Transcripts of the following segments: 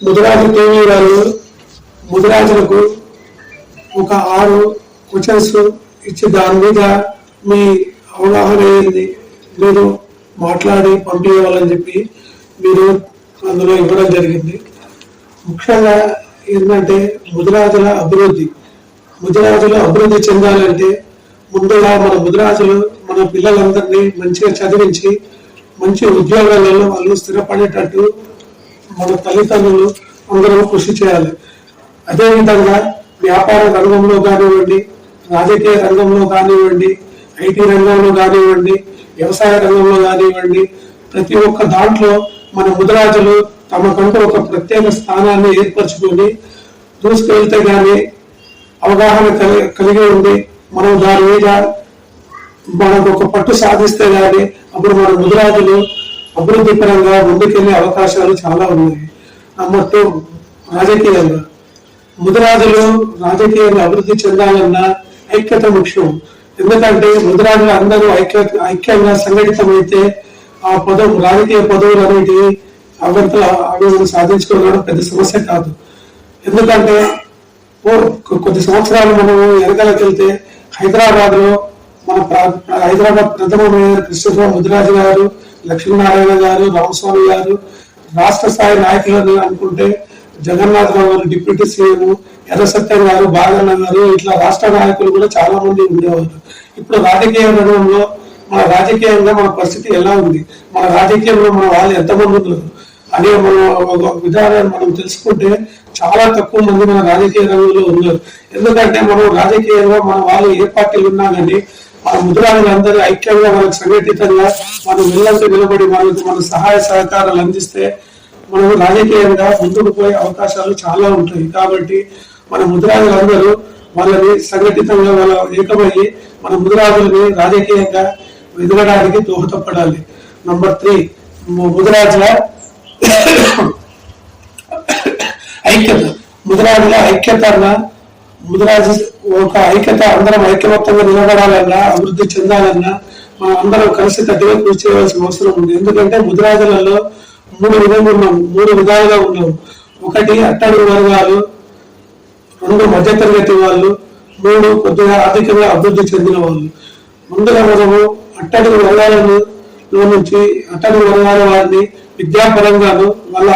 Mudiraj TV గారు ముదిరాజులకు ఒక ఆరు క్వశ్చన్స్ ఇచ్చి దాని మీద మీ అవగాహన ఏంది? మీరు మాట్లాడి పంపించాలని చెప్పి మీరు అందులో ఇవ్వడం జరిగింది. ముఖ్యంగా ఏంటంటే ముదిరాజుల అభివృద్ధి. ముదిరాజులు అభివృద్ధి చెందాలంటే ముందుగా మన ముదిరాజులు మన పిల్లలందరినీ మంచిగా చదివించి మంచి ఉద్యోగాలలో వాళ్ళు స్థిరపడేటట్టు మన తల్లిదండ్రులు అందరూ కృషి చేయాలి. అదేవిధంగా వ్యాపార రంగంలో కానివ్వండి రాజకీయ రంగంలో కానివ్వండి ఐటీ రంగంలో కానివ్వండి వ్యవసాయ రంగంలో కానివ్వండి ప్రతి ఒక్క దాంట్లో మన ముదరాజులు తమకంటూ ఒక ప్రత్యేక స్థానాన్ని ఏర్పరచుకొని దూసుకెళ్తే కానీ అవగాహన కలిగి ఉండి మనం దాని మీద మనకు ఒక పట్టు సాధిస్తే కానీ అప్పుడు మన ముదరాజులు అభివృద్ధి పరంగా ముందుకెళ్ళే అవకాశాలు చాలా ఉన్నాయి. మొత్తం రాజకీయంగా ముదిరాజులు రాజకీయంగా అభివృద్ధి చెందాలన్నా ఐక్యత ముఖ్యం. ఎందుకంటే ముదిరాజులు అందరూ ఐక్య ఐక్యంగా సంఘటితమైతే ఆ పదం రాజకీయ పదవులు అనేటివి అవంతల అవి సాధించుకోవడం పెద్ద సమస్య కాదు. ఎందుకంటే ఓ కొద్ది సంవత్సరాలు మనము వెనకాలకు వెళ్తే హైదరాబాద్లో మన హైదరాబాద్ ప్రథమ మేయర్ కృష్ణరావు ముదిరాజు గారు లక్ష్మీనారాయణ గారు రామస్వామి గారు రాష్ట్ర స్థాయి నాయకులని అనుకుంటే జగన్నాథరావు గారు డిప్యూటీ సీఎం ఎర్ర సత్యం గారు బాగన్న గారు ఇట్లా రాష్ట్ర నాయకులు కూడా చాలా మంది ఉండేవారు. ఇప్పుడు రాజకీయ రంగంలో మన రాజకీయంగా మన పరిస్థితి ఎలా ఉంది? మన రాజకీయంలో మన వాళ్ళు ఎంతమంది ఉన్నారు? అనే మనం ఒక విధానాన్ని మనం తెలుసుకుంటే చాలా తక్కువ మంది మన రాజకీయ రంగంలో ఉన్నారు. ఎందుకంటే మనం రాజకీయంగా మన వాళ్ళు ఏ పార్టీలు ఉన్నా కానీ మన ముద్రాలందరూ ఐక్యంగా మనకు సంఘటితంగా మనం వెళ్ళంటే నిలబడి మనకు మన సహాయ సహకారాలు అందిస్తే మనకు రాజకీయంగా ముందుకు పోయే అవకాశాలు చాలా ఉంటాయి. కాబట్టి మన ముద్రాజులందరూ వాళ్ళని సంఘటితంగా వాళ్ళ ఏకమయ్యి మన ముద్రాజులని రాజకీయంగా ఎదగడానికి దోహదపడాలి. నంబర్ త్రీ ముద్రాజుల ఐక్యత. ముద్రాజుల ఐక్యత ముద్రాజు ఒక ఐక్యత అందరం ఐక్యమత్తంగా నిలబడాలన్నా అభివృద్ధి చెందాలన్నా మనం అందరం కలిసి కట్టుగా కృషి చేయవలసిన అవసరం ఉంది. ఎందుకంటే ముదిరాజులలో మూడు విధంగా ఉన్నాం మూడు విధాలుగా ఉన్నాం. ఒకటి అట్టడుగు వర్గాలు రెండు మధ్యతరగతి వాళ్ళు మూడు కొద్దిగా ఆర్థికంగా అభివృద్ధి చెందిన వాళ్ళు. ముందుగా మనము అట్టడుగు వర్గాలను నుంచి అట్టడుగు వర్గాల వారిని విద్యాపరంగాను వాళ్ళ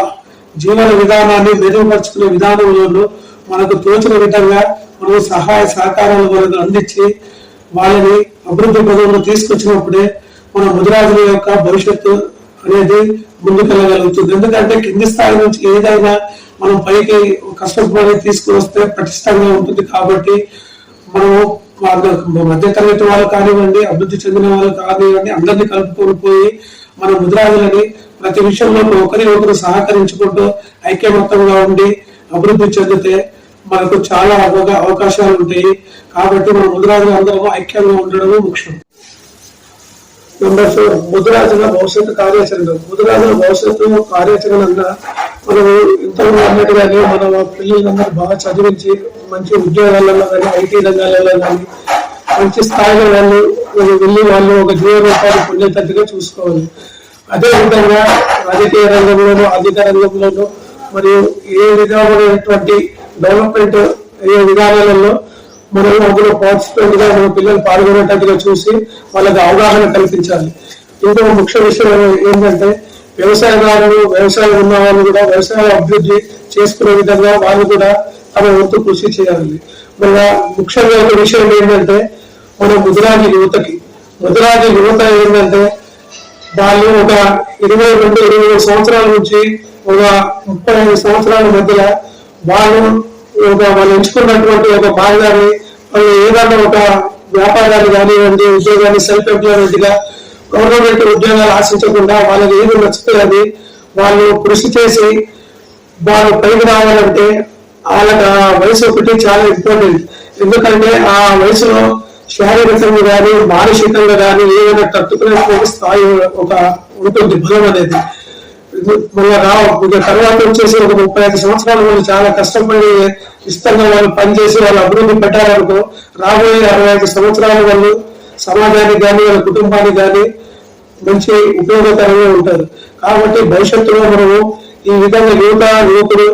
జీవన విధానాన్ని మెరుగుపరుచుకునే విధానంలోనూ మనకు తోచిన విధంగా మనం సహాయ సహకారాలు మనకు అందించి వాళ్ళని అభివృద్ధి పదంలో తీసుకొచ్చినప్పుడే మన ముదిరాజుల యొక్క భవిష్యత్తు అనేది ముందుకెళ్ళగలుగుతుంది. ఎందుకంటే కింది స్థాయి నుంచి ఏదైనా మనం పైకి కష్టపడి తీసుకువస్తే పటిష్టంగా ఉంటుంది కాబట్టి మనము వాళ్ళ మధ్య తరగతి వాళ్ళు కానివ్వండి అభివృద్ధి చెందిన వాళ్ళు కానివ్వండి అందరినీ కలుపుకొని పోయి మన ముద్రాజులని ప్రతి విషయంలో ఒకరి ఒకరు సహకరించుకుంటూ ఐక్యమత్తంగా ఉండి అభివృద్ధి చెందితే మనకు చాలా అవకాశాలు ఉంటాయి. కాబట్టి మన ముద్రాజులు అందరము ఐక్యంగా ఉండడము ముఖ్యం. నెంబర్ ఫోర్ ముద్రాజుల భవిష్యత్తు కార్యాచరణ ముద్రాజుల భవిష్యత్తు కార్యాచరణ మనం ఇంతకుముందు అన్నట్టుగానే మన పిల్లలందరూ బాగా చదివించి మంచి ఉద్యోగాలలో కానీ ఐటీ రంగాలలో కానీ మంచి స్థాయిలో వాళ్ళు వెళ్ళి వాళ్ళు ఒక జీవనోపాధి పొందేటట్టుగా చూసుకోవాలి. అదే విధంగా రాజకీయ రంగంలోనూ ఆర్థిక రంగంలోనూ మరియు ఏ విధమైనటువంటి డెవలప్మెంట్ అయ్యే విధానాలలో మనం అందులో పార్టిసిపేట్గా మన పిల్లలు పాల్గొనేటట్టుగా చూసి వాళ్ళకి అవగాహన కల్పించాలి. ఇంకో ముఖ్య విషయం ఏంటంటే వ్యవసాయదారులు వ్యవసాయం ఉన్న వాళ్ళు కూడా వ్యవసాయ అభివృద్ధి చేసుకునే విధంగా వాళ్ళు కూడా తమ వంతు కృషి చేయాలి. మన ముఖ్యంగా ఒక విషయం ఏంటంటే మన ముదిరాజు యువతకి ముదిరాజు యువత ఏంటంటే వాళ్ళు ఒక ఇరవై రెండు ఇరవై ఐదు సంవత్సరాల నుంచి ఒక ముప్పై ఐదు సంవత్సరాల మధ్యలో వాళ్ళు ఒక వాళ్ళు ఎంచుకున్నటువంటి ఒక మార్గాన్ని వాళ్ళు ఏదైనా ఒక వ్యాపారాన్ని కానివ్వండి ఉద్యోగాన్ని సెల్ఫ్ ఎంప్లాయ్మెంట్గా గవర్నమెంట్ ఉద్యోగాలు ఆశించకుండా వాళ్ళకి ఏది నచ్చిపోయింది వాళ్ళు కృషి చేసి వాళ్ళు పైకి రావాలంటే వాళ్ళకి ఆ వయసు ఒకటి చాలా ఇంపార్టెంట్ ఎందుకంటే ఆ వయసులో శారీరకంగా కానీ మానసికంగా కానీ ఏదైనా తట్టుకునేటువంటి స్థాయి ఒక ఉంటుంది బలం అనేది. మళ్ళీ రా ఇక తర్వాత వచ్చేసి ఒక ముప్పై ఐదు సంవత్సరాలు వాళ్ళు చాలా కష్టపడి ఇష్టంగా వాళ్ళు పనిచేసి వాళ్ళు అభివృద్ధి పెట్టాలనుకో రాబోయే అరవై ఐదు సంవత్సరాలు వాళ్ళు సమాజానికి కానీ వాళ్ళ కుటుంబానికి కానీ మంచి ఉపయోగకరంగా ఉంటారు. కాబట్టి భవిష్యత్తులో మనము ఈ విధంగా యువత యువకుడు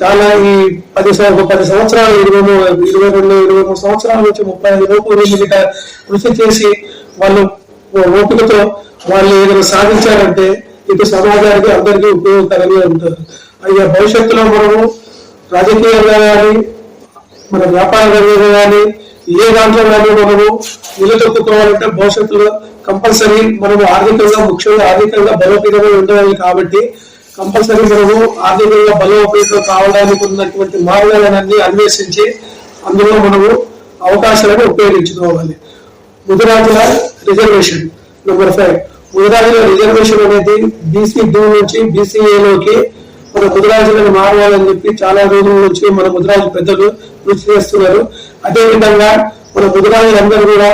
చాలా ఈ పది ఒక పది సంవత్సరాలు ఇరవై ఇరవై రెండు ఇరవై మూడు సంవత్సరాల నుంచి ముప్పై ఐదు లోపు వీళ్ళకి కృషి చేసి వాళ్ళు ఓపికతో వాళ్ళు ఏదైనా సాధించారంటే ఇది సమాజానికి అందరికీ ఉపయోగకరంగా ఉంటుంది. అయ్యా భవిష్యత్తులో మనము రాజకీయంగా కానీ మన వ్యాపార రంగంగా కానీ ఏ దాంట్లో కానీ మనము నిలదొక్కుకోవాలంటే భవిష్యత్తులో కంపల్సరీ మనము ఆర్థికంగా ముఖ్యంగా ఆర్థికంగా బలోపేతమై ఉండాలి కాబట్టి కంపల్సరీ మనము ఆర్థికంగా బలోపేతం కావడానికి ఉన్నటువంటి మార్గాలన్నీ అన్వేషించి అందులో మనము అవకాశాలను ఉపయోగించుకోవాలి. ముదిరాజుల రిజర్వేషన్ నెంబర్ ఫైవ్ ముదిరాజుల రిజర్వేషన్ అనేది బీసీ డూ నుంచి బీసీఏలోకి మన ముదిరాజులను మారాలని చెప్పి చాలా రోజుల నుంచి మన ముదిరాజు పెద్దలు కృషి చేస్తున్నారు. అదేవిధంగా మన ముదిరాజులందరూ కూడా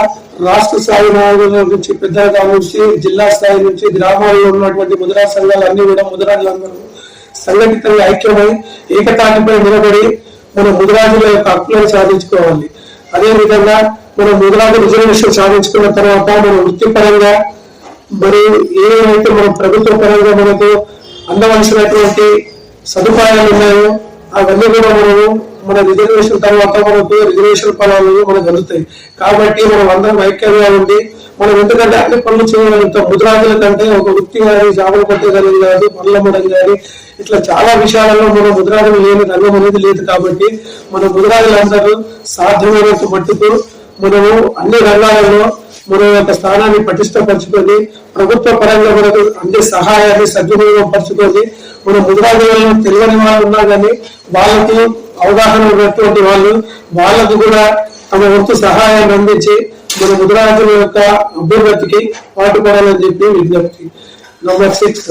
రాష్ట్ర స్థాయి నాయకుల నుంచి పెద్దల నుంచి జిల్లా స్థాయి నుంచి గ్రామాల్లో ఉన్నటువంటి ముదిరాజు సంఘాలు అన్ని కూడా ముదిరాజులందరూ సంఘటితంగా ఐక్యమై ఏకతాటిపై నిలబడి మన ముదిరాజుల యొక్క హక్కులను సాధించుకోవాలి. అదేవిధంగా మన ముదిరాజు రిజర్వేషన్ సాధించుకున్న తర్వాత మన వృత్తిపరంగా మరి ఏవైతే మన ప్రభుత్వ పరంగా మనకు అందవలసినటువంటి సదుపాయాలు ఉన్నాయో అవన్నీ కూడా మనము మన రిజర్వేషన్ తర్వాత మనకు రిజర్వేషన్ ఫలాలు మనకు అందుతాయి కాబట్టి మనం అందరం ఐక్యంగా ఉండి మనం ఎందుకంటే అన్ని పనులు చేయగలుగుతాం ముద్రాజుల కంటే ఒక వృత్తి కానీ చేపలు పట్టగలిగి కాదు పనులు కానీ ఇట్లా చాలా విషయాలలో మనం ముద్రాజులు లేని రంగం అనేది లేదు కాబట్టి మన ముద్రాజులందరూ సాధ్యమైనంత మట్టుకు మనము అన్ని రంగాలలో మన యొక్క స్థానాన్ని పటిష్టపరచుకొని ప్రభుత్వ పరంగా మనకు అన్ని సహాయాన్ని సద్వినియోగం పరచుకొని మన ముద్రాజులను తెలియని వాళ్ళు ఉన్నా కానీ వాళ్ళకి అవగాహన ఉన్నటువంటి వాళ్ళు వాళ్ళకు కూడా తమ వంతు సహాయాన్ని అందించి మన ముద్రాజుల యొక్క అభ్యున్నతికి పాటుపడాలని చెప్పి విజ్ఞప్తి. నంబర్ సిక్స్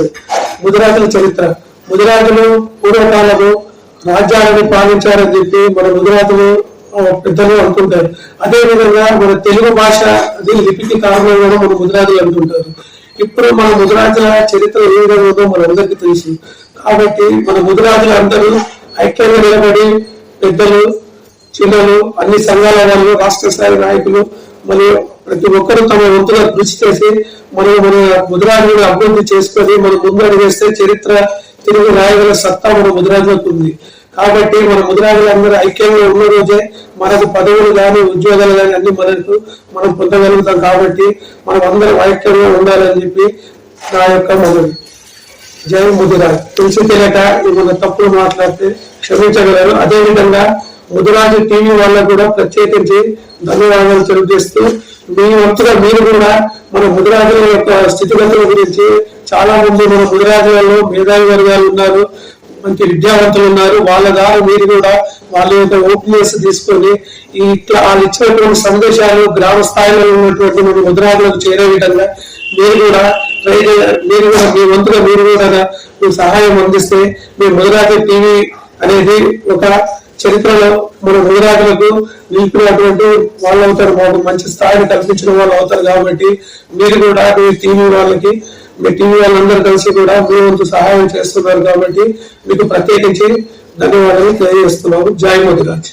ముదిరాజుల చరిత్ర. ముదిరాజులు పూర్వకాలము రాజ్యాలను పాలించారని చెప్పి మన ముదిరాజులు పెద్దలు అనుకుంటారు అదే విధంగా మన తెలుగు భాష అది లిపికి కారణంగా కూడా మన ముదిరాజులు అనుకుంటారు ఇప్పుడు మన ముదిరాజుల చరిత్ర ఏ విధంగా ఉందో మనందరికీ తెలుసు. కాబట్టి మన ముదిరాజులు అందరూ ఐక్యంగా నిలబడి పెద్దలు చిన్నలు అన్ని సంఘాల వాళ్ళు రాష్ట్ర స్థాయి నాయకులు మరియు ప్రతి ఒక్కరూ తమ వంతుగా కృషి చేసి మనం మన ముద్రాజులను అభివృద్ధి చేసుకొని మనం ముందడుగు వేస్తే చరిత్ర తిరిగి రాయగల సత్తా మన ముద్రాజులకు ఉంది. కాబట్టి మన ముద్రాజులందరూ ఐక్యంగా ఉన్న రోజే మనకు పదవులు కానీ ఉద్యోగాలు కానీ అన్ని మనకు మనం పొందగలుగుతాం కాబట్టి మనం అందరం ఐక్యంగా ఉండాలని చెప్పి నా యొక్క మనవి జై ముదిరాజ్. తెలిసి తెలియక ఏమైనా తప్పులు మాట్లాడితే క్షమించగలరు. అదే విధంగా ముదిరాజు టీవీ వాళ్ళకు కూడా ప్రత్యేకించి ధన్యవాదాలు తెలియజేస్తూ మీ వంతుగా మీరు కూడా మన ముదిరాజుల యొక్క స్థితిగతుల గురించి చాలా మంది మన ముదిరాజులలో మేధావి వర్గాలు ఉన్నారు. మంచి విద్యావంతులు ఉన్నారు. వాళ్ళ ద్వారా మీరు కూడా వాళ్ళ యొక్క ఓపెనియస్ తీసుకొని ఈ ఇట్లా వాళ్ళు ఇచ్చినటువంటి సందేశాలు గ్రామ స్థాయిలో ఉన్నటువంటి మన ముద్రాజులకు చేరే విధంగా మీరు కూడా ట్రై మీరు కూడా మీ వంతుగా మీరు కూడా సహాయం అందిస్తే మీ ముదిరాజు టీవీ అనేది ఒక చరిత్రలో మన ముదిరాజులకు నిలిపినటువంటి వాళ్ళు అవుతారు. మాకు మంచి స్థాయిని కల్పించిన వాళ్ళు అవుతారు కాబట్టి మీరు కూడా మీ టీవీ వాళ్ళకి మీ టీవీ వాళ్ళందరూ కలిసి కూడా మీ వంతు సహాయం చేస్తున్నారు కాబట్టి మీకు ప్రత్యేకించి ధన్యవాదాలు తెలియజేస్తున్నాము. జై ముదిరాజ్